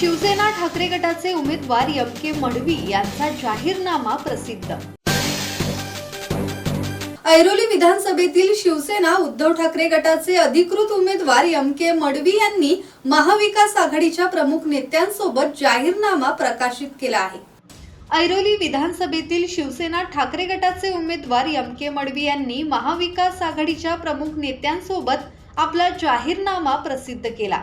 शिवसेना ठाकरे गटाचे उमेदवार एम के मडवी यांचा जाहीरनामा प्रसिद्ध. ऐरोली विधानसभेतील शिवसेना उद्धव ठाकरे गटाचे अधिकृत उमेदवार एम के मडवी यांनी महाविकास आघाडीच्या प्रमुख नेत्यांसोबत जाहीरनामा प्रकाशित केला आहे. ऐरोली विधानसभेतील शिवसेना ठाकरे गटाचे उमेदवार एम के मडवी यांनी महाविकास आघाडीच्या प्रमुख नेत्यांसोबत आपला जाहीरनामा प्रसिद्ध केला.